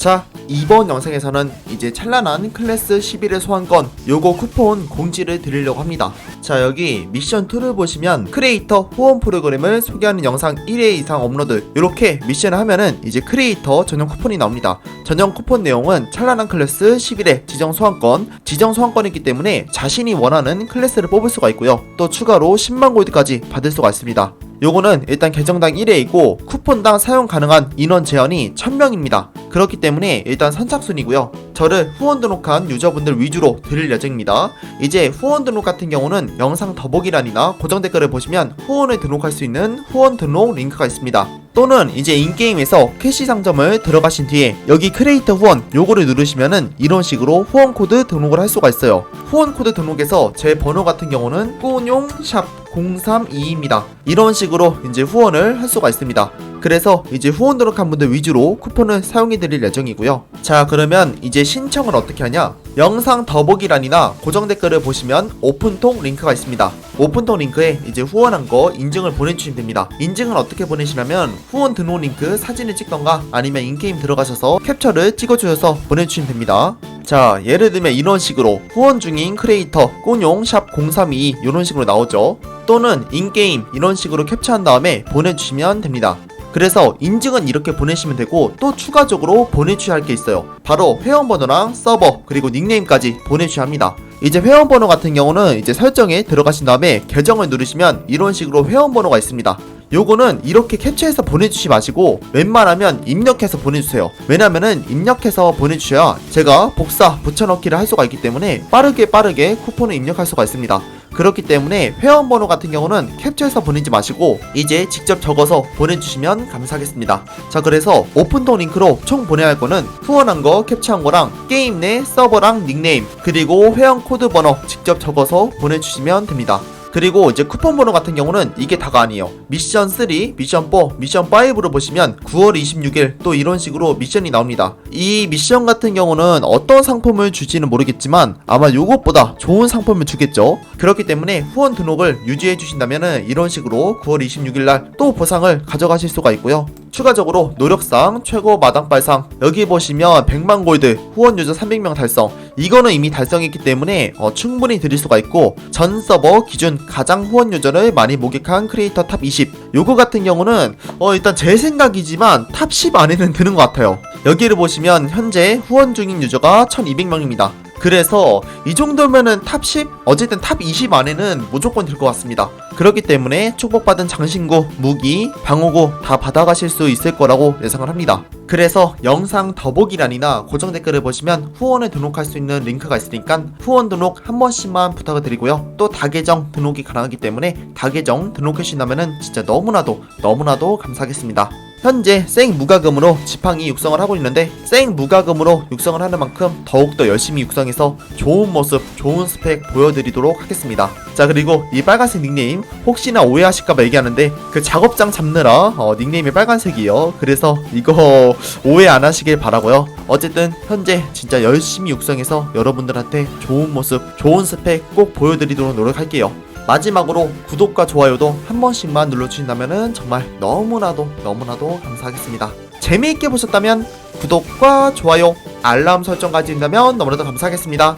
자 이번 영상에서는 이제 찬란한 클래스 11의 소환권 요거 쿠폰 공지를 드리려고 합니다. 자 여기 미션 2를 보시면 크리에이터 후원 프로그램을 소개하는 영상 1회 이상 업로드 이렇게 미션을 하면은 이제 크리에이터 전용 쿠폰이 나옵니다. 전용 쿠폰 내용은 찬란한 클래스 11의 지정 소환권 지정 소환권이기 때문에 자신이 원하는 클래스를 뽑을 수가 있고요. 또 추가로 10만 골드까지 받을 수가 있습니다. 요거는 일단 계정당 1회이고 쿠폰당 사용 가능한 인원 제한이 1000명입니다. 그렇기 때문에 일단 선착순이고요. 저를 후원 등록한 유저분들 위주로 드릴 예정입니다. 이제 후원 등록 같은 경우는 영상 더보기란이나 고정 댓글을 보시면 후원을 등록할 수 있는 후원 등록 링크가 있습니다. 또는 이제 인게임에서 캐시 상점을 들어가신 뒤에 여기 크리에이터 후원 요거를 누르시면은 이런 식으로 후원 코드 등록을 할 수가 있어요. 후원 코드 등록에서 제 번호 같은 경우는 꾸뇽 샵 032입니다. 이런 식으로 이제 후원을 할 수가 있습니다. 그래서 이제 후원 등록한 분들 위주로 쿠폰을 사용해 드릴 예정이고요. 자, 그러면 이제 신청을 어떻게 하냐? 영상 더보기란이나 고정 댓글을 보시면 오픈통 링크가 있습니다. 오픈통 링크에 이제 후원한 거 인증을 보내주시면 됩니다. 인증을 어떻게 보내시냐면 후원 등록 링크 사진을 찍던가 아니면 인게임 들어가셔서 캡처를 찍어주셔서 보내주시면 됩니다. 자, 예를 들면 이런 식으로 후원 중인 크리에이터 꼬뇽 샵0322 이런 식으로 나오죠. 또는 인게임 이런 식으로 캡처한 다음에 보내주시면 됩니다. 그래서 인증은 이렇게 보내시면 되고 또 추가적으로 보내주셔야 할 게 있어요. 바로 회원번호랑 서버 그리고 닉네임까지 보내주셔야 합니다. 이제 회원번호 같은 경우는 이제 설정에 들어가신 다음에 계정을 누르시면 이런 식으로 회원번호가 있습니다. 요거는 이렇게 캡처해서 보내주시 마시고 웬만하면 입력해서 보내주세요. 왜냐면은 입력해서 보내주셔야 제가 복사 붙여넣기를 할 수가 있기 때문에 빠르게 빠르게 쿠폰을 입력할 수가 있습니다. 그렇기 때문에 회원번호 같은 경우는 캡처해서 보내지 마시고 이제 직접 적어서 보내주시면 감사하겠습니다. 자 그래서 오픈통 링크로 총 보내야 할 거는 후원한 거 캡처한 거랑 게임 내 서버랑 닉네임 그리고 회원 코드 번호 직접 적어서 보내주시면 됩니다. 그리고 이제 쿠폰 번호 같은 경우는 이게 다가 아니에요. 미션 3, 미션 4, 미션 5로 보시면 9월 26일 또 이런 식으로 미션이 나옵니다. 이 미션 같은 경우는 어떤 상품을 줄지는 모르겠지만 아마 요것보다 좋은 상품을 주겠죠. 그렇기 때문에 후원 등록을 유지해 주신다면은 이런 식으로 9월 26일 날 또 보상을 가져가실 수가 있고요. 추가적으로 노력상 최고 마당발상 여기 보시면 100만 골드 후원 유저 300명 달성. 이거는 이미 달성했기 때문에 어, 충분히 드릴 수가 있고 전 서버 기준 가장 후원 유저를 많이 모객한 크리에이터 탑 20 요거 같은 경우는 어, 일단 제 생각이지만 탑 10 안에는 드는 것 같아요. 여기를 보시면 현재 후원 중인 유저가 1200명입니다 그래서 이 정도면은 탑 10? 어쨌든 탑 20 안에는 무조건 들 것 같습니다. 그렇기 때문에 축복받은 장신구, 무기, 방어구 다 받아가실 수 있을 거라고 예상을 합니다. 그래서 영상 더보기란이나 고정 댓글을 보시면 후원을 등록할 수 있는 링크가 있으니까 후원 등록 한 번씩만 부탁을 드리고요. 또 다계정 등록이 가능하기 때문에 다계정 등록해 주신다면은 진짜 너무나도 너무나도 감사하겠습니다. 현재 생 무과금으로 지팡이 육성을 하고 있는데 생 무과금으로 육성을 하는 만큼 더욱더 열심히 육성해서 좋은 모습, 좋은 스펙 보여드리도록 하겠습니다. 자 그리고 이 빨간색 닉네임 혹시나 오해하실까봐 얘기하는데 그 작업장 잡느라 어, 닉네임이 빨간색이에요. 그래서 이거 오해 안 하시길 바라고요. 어쨌든 현재 진짜 열심히 육성해서 여러분들한테 좋은 모습, 좋은 스펙 꼭 보여드리도록 노력할게요. 마지막으로 구독과 좋아요도 한 번씩만 눌러주신다면 정말 너무나도 너무나도 감사하겠습니다. 재미있게 보셨다면 구독과 좋아요, 알람 설정까지 해준다면 너무나도 감사하겠습니다.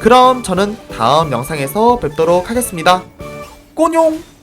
그럼 저는 다음 영상에서 뵙도록 하겠습니다. 꼬뇽!